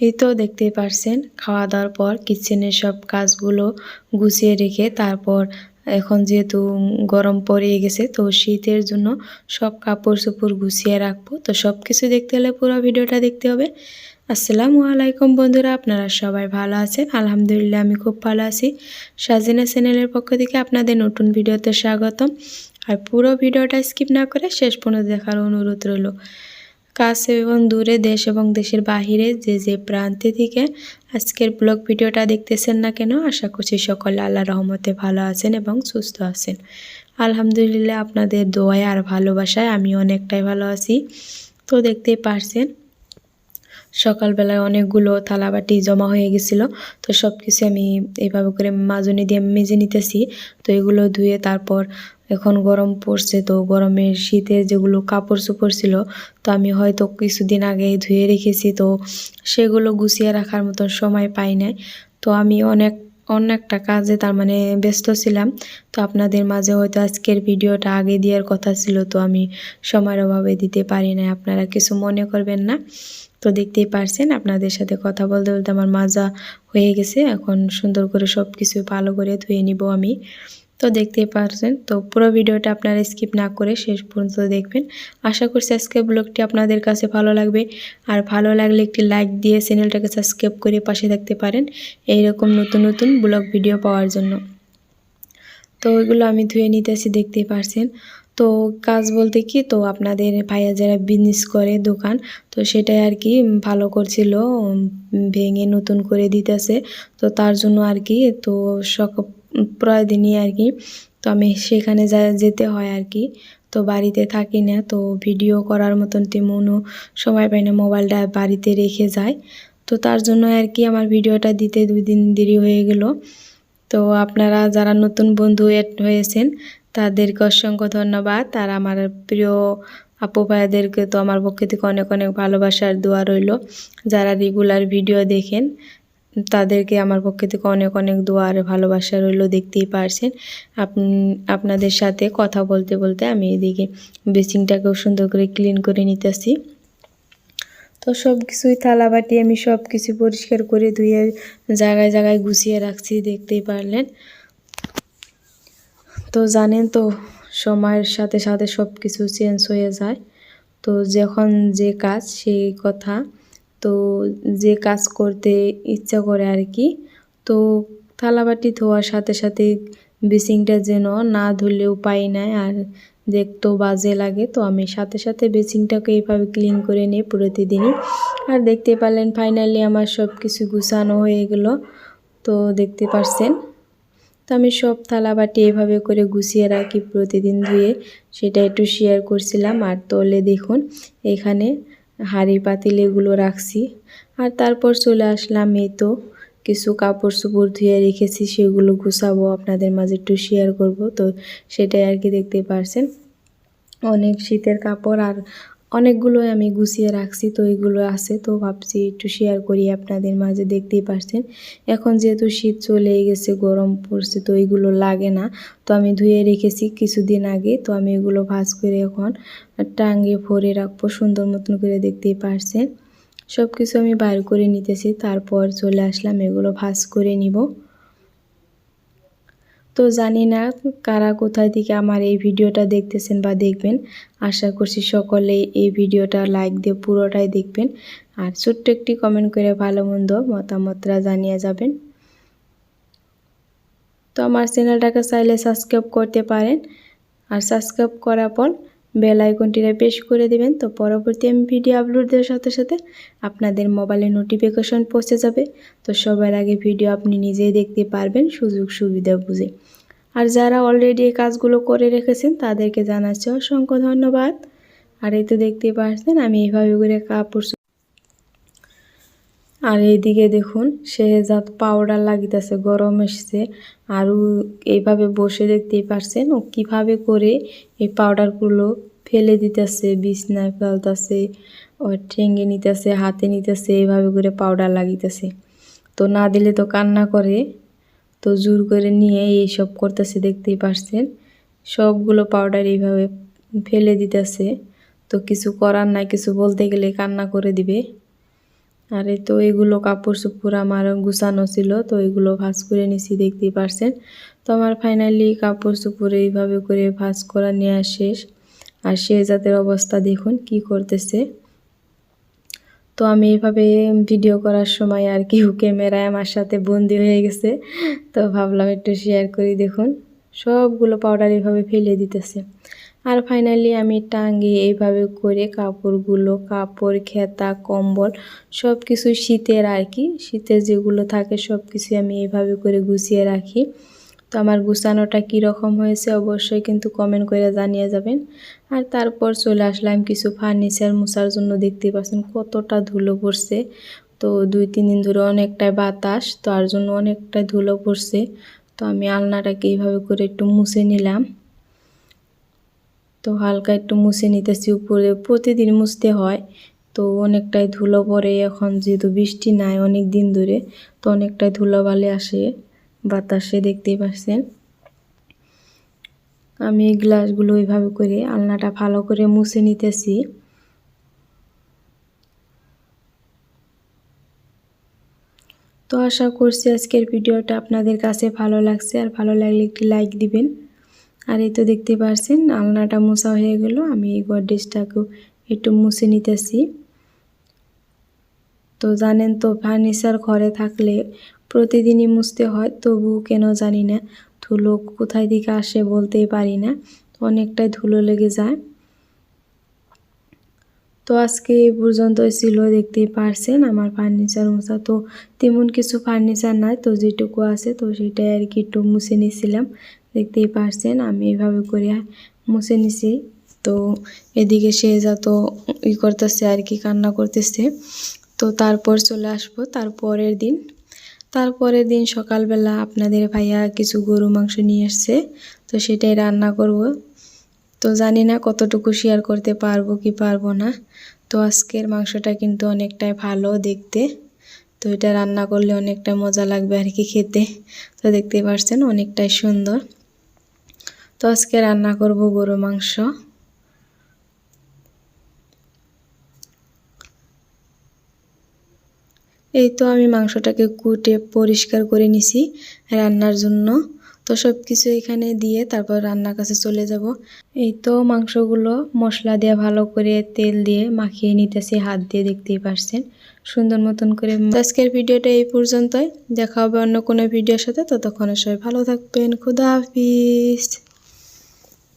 এই তো দেখতেই পারছেন খাওয়া দাওয়ার পর কিচেনের সব কাজগুলো গুছিয়ে রেখে তারপর এখন যেহেতু গরম পড়ে গেছে, তো শীতের জন্য সব কাপড় চোপড় গুছিয়ে রাখব। তো সব কিছু দেখতে হলে পুরো ভিডিওটা দেখতে হবে। আসসালামু আলাইকুম বন্ধুরা, আপনারা সবাই ভালো আছেন? আলহামদুলিল্লাহ, আমি খুব ভালো আছি। সাজিনা চ্যানেলের পক্ষ থেকে আপনাদের নতুন ভিডিওতে স্বাগতম। আর পুরো ভিডিওটা স্কিপ না করে শেষ পর্যন্ত দেখার অনুরোধ রইল। কাছে এবং দূরে দেশ এবং দেশের বাহিরে যে যে প্রান্তে থেকে আজকের ব্লগ ভিডিওটা দেখতেছেন না কেন, আশা করছি সকলে আল্লাহ রহমতে ভালো আছেন এবং সুস্থ আছেন। আলহামদুলিল্লাহ আপনাদের দোয়ায় আর ভালোবাসায় আমি অনেকটাই ভালো আছি। তো দেখতেই পারছেন সকালবেলায় অনেকগুলো থালাবাটি জমা হয়ে গেছিল, তো সব কিছু আমি এইভাবে করে মাজনি দিয়ে মেজে নিতেছি। তো এগুলো ধুয়ে তারপর এখন গরম পড়ছে, তো গরমের শীতে যেগুলো কাপড় চোপড় ছিল, তো আমি হয়তো কিছুদিন আগে ধুয়ে রেখেছি, তো সেগুলো গুছিয়ে রাখার মতন সময় পাই নাই। তো আমি অনেক অন্য একটা কাজে তার মানে ব্যস্ত ছিলাম। তো আপনাদের মাঝে হয়তো আজকের ভিডিওটা আগে দেওয়ার কথা ছিল, তো আমি সময়ের অভাবে দিতে পারি না আপনারা কিছু মনে করবেন না। তো দেখতেই পারছেন, আপনাদের সাথে কথা বলতে বলতে আমার মাজা হয়ে গেছে। এখন সুন্দর করে সব কিছু ভালো করে ধুয়ে নিব আমি। তো দেখতেই পারছেন। তো পুরো ভিডিওটা আপনারা স্কিপ না করে শেষ পর্যন্ত দেখবেন। আশা করছি আজকে ব্লগটি আপনাদের কাছে ভালো লাগবে। আর ভালো লাগলে একটি লাইক দিয়ে চ্যানেলটাকে সাবস্ক্রাইব করে পাশে থাকতে পারেন এই রকম নতুন নতুন ব্লগ ভিডিও পাওয়ার জন্য। তো ওইগুলো আমি ধুয়ে নিতেছি দেখতেই পারছেন। তো কাজ বলতে কি? তো আপনাদের ভাইয়া যারা বিজনেস করে দোকান, তো সেটাই আর কি ভালো করছিল ভেঙে নতুন করে দিতেছে। তো তার জন্য আর কি, তো সক প্রয়োজনই আর কি। তো আমি সেখানে যা যেতে হয় আর কি। তো বাড়িতে থাকি না, তো ভিডিও করার মতন তেমনও সময় পাই না মোবাইলটা বাড়িতে রেখে যায়। তো তার জন্য আর কি আমার ভিডিওটা দিতে দুই দিন দেরি হয়ে গেল। তো আপনারা যারা নতুন বন্ধু এড হয়েছেন, তাদেরকে অসংখ্য ধন্যবাদ। আর আমার প্রিয় আপু ভাইয়াদেরকে তো আমার পক্ষ থেকে অনেক অনেক ভালোবাসার দোয়া রইল। যারা রেগুলার ভিডিও দেখেন তাদেরকে আমার পক্ষ থেকে অনেক অনেক দোয়া আর ভালোবাসা রইল, দেখতেই পারছেন। আপনাদের সাথে কথা বলতে বলতে আমি এদিকে বেসিংটাকেও সুন্দর করে ক্লিন করে নিতেছি। তো সব কিছুই থালাবাটি আমি সব কিছু পরিষ্কার করে ধুয়ে জায়গায় জায়গায় গুছিয়ে রাখছি, দেখতেই পারলেন। তো জানেন তো, সময়ের সাথে সাথে সব কিছু চেঞ্জ হয়ে যায়। তো যখন যে কাজ, সেই কথা তো যে কাজ করতে ইচ্ছা করে আর কি তো থালাবাটি ধোয়ার সাথে সাথে বেসিংটা যেন না ধুলে উপায় নাই আর দেখতেও বাজে লাগে, তো আমি সাথে সাথে বেসিংটাকে এইভাবে ক্লিন করে নিই প্রতিদিনই। আর দেখতে পারলেন ফাইনালি আমার সব কিছু গুছানো হয়ে গেল, তো দেখতে পারছেন। তো আমি সব থালা বাটি এভাবে করে গুছিয়ে রাখি প্রতিদিন ধুয়ে, সেটা একটু শেয়ার করছিলাম, আর তলে দেখুন, এখানে হাঁড়ি পাতিল এগুলো রাখছি। আর তারপর চলে আসলাম এই তো, কিছু কাপড় চোপড় ধুয়ে রেখেছি, সেগুলো গুছাবো, আপনাদের মাঝে একটু শেয়ার করব। তো সেটাই আর কি দেখতে পারছেন। অনেক শীতের কাপড় আর অনেকগুলো আমি গুছিয়ে রাখছি, তো এইগুলো আছে, তো ভাবছি একটু শেয়ার করি আপনাদের মাঝে, দেখতেই পারছেন। এখন যেহেতু শীত চলে গেছে, গরম পড়ছে, তো এইগুলো লাগে না। তো আমি ধুয়ে রেখেছি কিছুদিন আগে, তো আমি এগুলো ভাজ করে এখন টাঙ্গে ভরে রাখব, সুন্দর মতন করে দেখতেই পারছেন। সব কিছু আমি বাইর করে নিতেছি, তারপর চলে আসলাম, এগুলো ভাজ করে নিব। তো জানি না কারা কোথায় থেকে আমার এই ভিডিওটা দেখতেছেন বা দেখবেন। আশা করছি সকলে এই ভিডিওটা লাইক দিয়ে পুরোটাই দেখবেন। আর ছোট্ট একটি কমেন্ট করে ভালো মন্দ মতামতরা জানিয়ে যাবেন। তো আমার চ্যানেলটাকে চাইলে সাবস্ক্রাইব করতে পারেন। আর সাবস্ক্রাইব করার পর বেল আইকনটিরে পেশ করে দেবেন। তো পরবর্তী আমি ভিডিও আপলোড দেওয়ার সাথে সাথে আপনাদের মোবাইলে নোটিফিকেশন পৌঁছে যাবে। তো সবার আগে ভিডিও আপনি নিজেই দেখতে পারবেন সুযোগ সুবিধা বুঝে। আর যারা অলরেডি এই কাজগুলো করে রেখেছেন, তাদেরকে জানাচ্ছি অসংখ্য ধন্যবাদ। আর এই তো দেখতে পাচ্ছেন, আমি এইভাবে করে কাপড় আর এইদিকে দেখুন, শেহজাদ পাউডার লাগিতেছে, গরম এসছে। আর এইভাবে বসে দেখতেই পারছেন ও কীভাবে করে এই পাউডারগুলো ফেলে দিতেছে, বিছনায় ফেলতেছে, ও ঠেঙ্গে নিতেছে, হাতে নিতেছে, এইভাবে করে পাউডার লাগিতেছে। তো না দিলে তো কান্না করে, তো জোর করে নিয়ে এইসব করতেছে, দেখতেই পারছেন। সবগুলো পাউডার এইভাবে ফেলে দিতেছে। তো কিছু করার নাই, কিছু বলতে গেলে কান্না করে দিবে। আর এই তো এগুলো কাপড় চোপড় আমার গুছানো ছিল, তো এগুলো ভাঁজ করে নিছি, দেখতেই পারছেন। তো আমার ফাইনালি কাপড় চোপড় এইভাবে করে ভাঁজ করা নেওয়া শেষ। আর শেহজাদের অবস্থা দেখুন, কি করতেছে। তো আমি এইভাবে ভিডিও করার সময় আর কি ক্যামেরায় আমার সাথে বন্দি হয়ে গেছে। তো ভাবলাম একটু শেয়ার করি, দেখুন। সবগুলো পাউডার এইভাবে ফেলে দিতেছে। আর ফাইনালি আমি টাঙ্গি এইভাবে করে কাপড়গুলো, কাপড়, খেতা, কম্বল সব কিছু শীতের আর কি, শীতের যেগুলো থাকে সব কিছু আমি এইভাবে করে গুছিয়ে রাখি। তো আমার গুছানোটা কীরকম হয়েছে অবশ্যই কিন্তু কমেন্ট করে জানিয়ে যাবেন। আর তারপর চলে আসলাম কিছু ফার্নিচার মুছার জন্য দেখতে পাচ্ছেন কতটা ধুলো পড়ছে। তো দুই, তিন দিন ধরে অনেকটাই বাতাস তো আর জন্য অনেকটাই ধুলো পড়ছে। তো আমি আলনাটাকে এইভাবে করে একটু মুছে নিলাম। তো হালকা একটু মুছে নিতেছি, উপরে প্রতিদিন মুছতে হয়। তো অনেকটাই ধুলো পড়ে, এখন যেহেতু বৃষ্টি নাই অনেক দিন ধরে, তো অনেকটাই ধুলো বালি আসে, বাতাসে দেখতেই পাচ্ছেন। আমি গ্লাসগুলো ওইভাবে করে আলনাটা ভালো করে মুছে নিতেছি। তো আশা করছি আজকের ভিডিওটা আপনাদের কাছে ভালো লাগছে, আর ভালো লাগলে একটি লাইক দিবেন। আর এই তো দেখতে পারছেন, আলনাটা মোছা হয়ে গেল, আমি এই গডরেজটাকেও একটু মুছে নিতেছি। তো জানেন তো, ফার্নিচার ঘরে থাকলে প্রতিদিনই মুছতে হয় তবু কেন জানি না, ধুলো কোথায় দিকে আসে বলতেই পারি না, অনেকটাই ধুলো লেগে যায়। তো আজকে এই পর্যন্তই ছিল, দেখতেই পারছেন আমার ফার্নিচার মোছা। তো তেমন কিছু ফার্নিচার নাই, তো যেটুকু আছে, তো সেটাই আর কি একটু মুছে নিয়েছিলাম দেখতেই পারছেন, আমি এইভাবে করে মুছে নিছি। তো এদিকে সে যত ই করতেছে আর কি, কান্না করতেছে। তো তারপর চলে আসব, তারপরের দিন। তারপরের দিন সকালবেলা আপনাদের ভাইয়া কিছু গরু মাংস নিয়ে এসছে তো সেটাই রান্না করব। তো জানি না কতটুকু শেয়ার করতে পারব কি পারব না। তো আজকের মাংসটা কিন্তু অনেকটাই ভালো দেখতে। তো এটা রান্না করলে অনেকটা মজা লাগবে আর কি খেতে। তো দেখতে পাচ্ছেন অনেকটাই সুন্দর। তো আজকে রান্না করব গরু মাংস। এই তো আমি মাংসটাকে কুটে পরিষ্কার করে নিছি রান্নার জন্য। তো সব কিছু এখানে দিয়ে তারপর রান্নার কাছে চলে যাব। এই তো মাংসগুলো মশলা দিয়ে ভালো করে তেল দিয়ে মাখিয়ে নিতেছি, হাত দিয়ে দেখতেই পারছেন। সুন্দর মতন করে আজকের ভিডিওটা এই পর্যন্তই। দেখা হবে অন্য কোনো ভিডিওর সাথে। ততক্ষণে সবাই ভালো থাকবেন। খুদা হাফিজ।